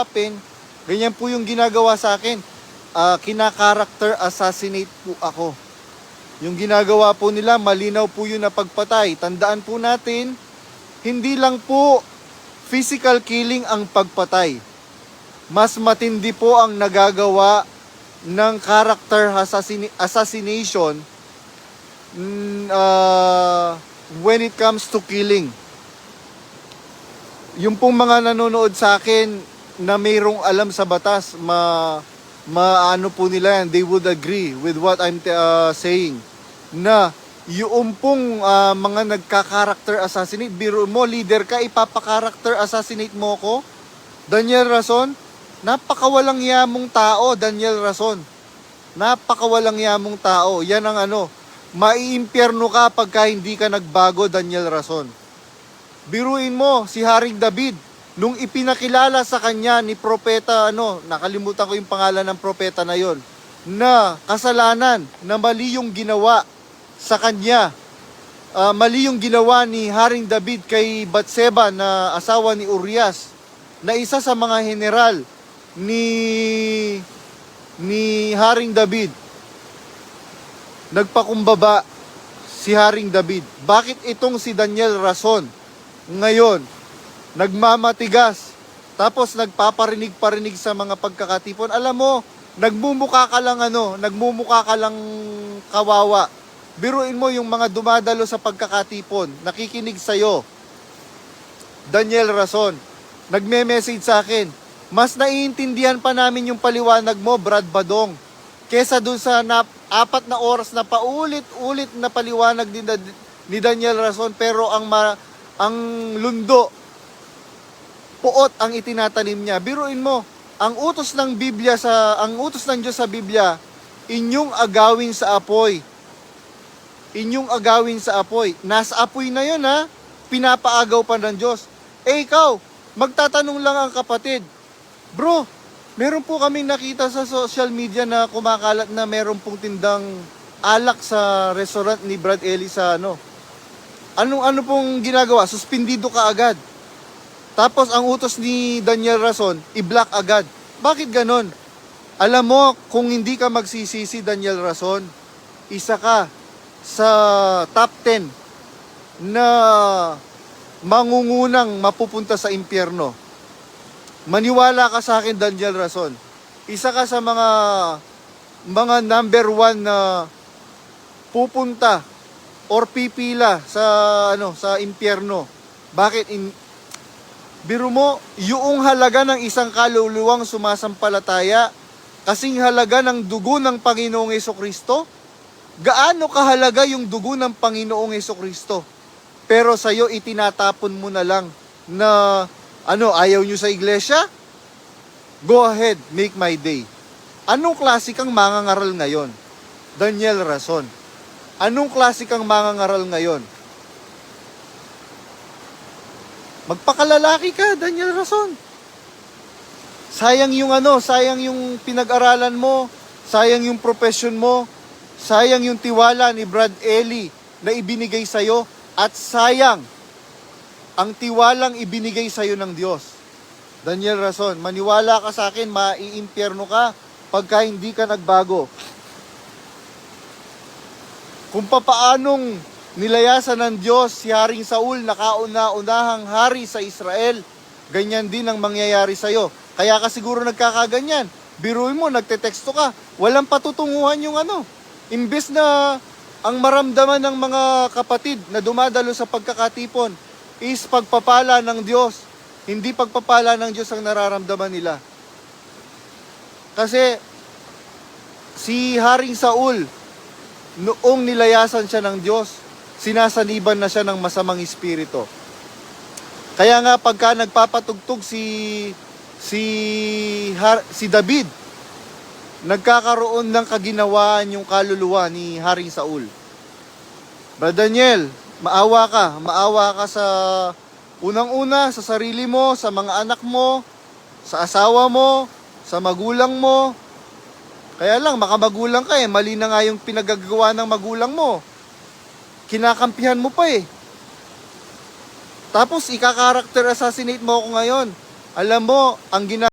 happen, ganyan po yung ginagawa sa akin. Ah, kina-character assassinate po ako. Yung ginagawa po nila, malinaw po yun na pagpatay. Tandaan po natin, hindi lang po physical killing ang pagpatay. Mas matindi po ang nagagawa ng character assassini- assassination ah, when it comes to killing. Yung pong mga nanonood sa akin na mayroong alam sa batas, ma maano po nila yan, they would agree with what I'm uh, saying. Na yung pong uh, mga nagka-character assassinate, biro mo, leader ka, ipapa-character assassinate mo ko. Daniel Rason, napakawalang yamong tao, Daniel Rason. Napakawalang yamong tao. Yan ang ano, maiimpyerno ka pagka hindi ka nagbago, Daniel Rason. Biruin mo si Haring David nung ipinakilala sa kanya ni propeta ano, nakalimutan ko yung pangalan ng propeta na yon, na kasalanan, na mali yung ginawa sa kanya. Ah, mali yung ginawa ni Haring David kay Batseba na asawa ni Urias na isa sa mga general ni ni Haring David nagpakumbaba si Haring David. Bakit itong si Daniel Rason ngayon nagmamatigas tapos nagpaparinig-parinig sa mga pagkakatipon? Alam mo, nagmumuka ka lang ano, nagmumuka ka lang kawawa. Biruin mo yung mga dumadalo sa pagkakatipon, nakikinig sa'yo. Daniel Rason, nagme-message sa akin, mas naiintindihan pa namin yung paliwanag mo, Brad Badong, kesa dun sa na, apat na oras na paulit-ulit na paliwanag Da- ni Daniel Rason, pero ang, ma, ang lundo, puot ang itinatanim niya. Biruin mo, ang utos ng Biblia sa ang utos ng Diyos sa Biblia, inyong agawin sa apoy. Inyong agawin sa apoy. Nasa apoy na 'yon ha. Pinapaagaw pa ng Diyos. Eh ikaw, magtatanong lang ang kapatid. Bro, meron po kaming nakita sa social media na kumakalat na meron pong tindang alak sa restaurant ni Brad Ellie sa ano. Anong ano pong ginagawa? Suspindido ka agad. Tapos ang utos ni Daniel Rason, i-block agad. Bakit ganon? Alam mo, kung hindi ka magsisisi Daniel Rason, isa ka sa top 10 na mangungunang mapupunta sa impyerno. Maniwala ka sa akin Daniel Rason. Isa ka sa mga mga number one na pupunta or pipila sa ano sa impyerno. Bakit in Biro mo, yung halaga ng isang kaluluwang sumasampalataya, kasing halaga ng dugo ng Panginoong Yeso Kristo, gaano kahalaga yung dugo ng Panginoong Yeso Kristo? Pero sa'yo, itinatapon mo na lang na, ano, ayaw nyo sa iglesia? Go ahead, make my day. Anong klase kang mangangaral ngayon? Daniel Rason. Anong klase kang mangangaral ngayon? Magpakalalaki ka, Daniel Rason. Sayang yung ano, sayang yung pinag-aralan mo, sayang yung profession mo, sayang yung tiwala ni Brad Ellie na ibinigay sa'yo, at sayang ang tiwalang ibinigay sa'yo ng Diyos. Daniel Rason, maniwala ka sa akin, maiimpyerno ka pagka hindi ka nagbago. Kung papaanong nilayasan ng Diyos si Haring Saul na kauna-unahang hari sa Israel, ganyan din ang mangyayari sa'yo. Kaya ka siguro nagkakaganyan. Biruin mo, nagteteksto ka. Walang patutunguhan yung ano. Imbes na ang maramdaman ng mga kapatid na dumadalo sa pagkakatipon is pagpapala ng Diyos. Hindi pagpapala ng Diyos ang nararamdaman nila. Kasi si Haring Saul, noong nilayasan siya ng Diyos, sinasaniban na siya ng masamang espiritu. Kaya nga pagka nagpapatugtog si si Har, si David, nagkakaroon ng kaginawaan yung kaluluwa ni Haring Saul. Brad Daniel, maawa ka, maawa ka sa unang-una sa sarili mo, sa mga anak mo, sa asawa mo, sa magulang mo. Kaya lang, makamagulang ka eh, mali na nga yung pinagagawa ng magulang mo kinakampihan mo pa eh. Tapos, ika-character assassinate mo ako ngayon. Alam mo, ang gina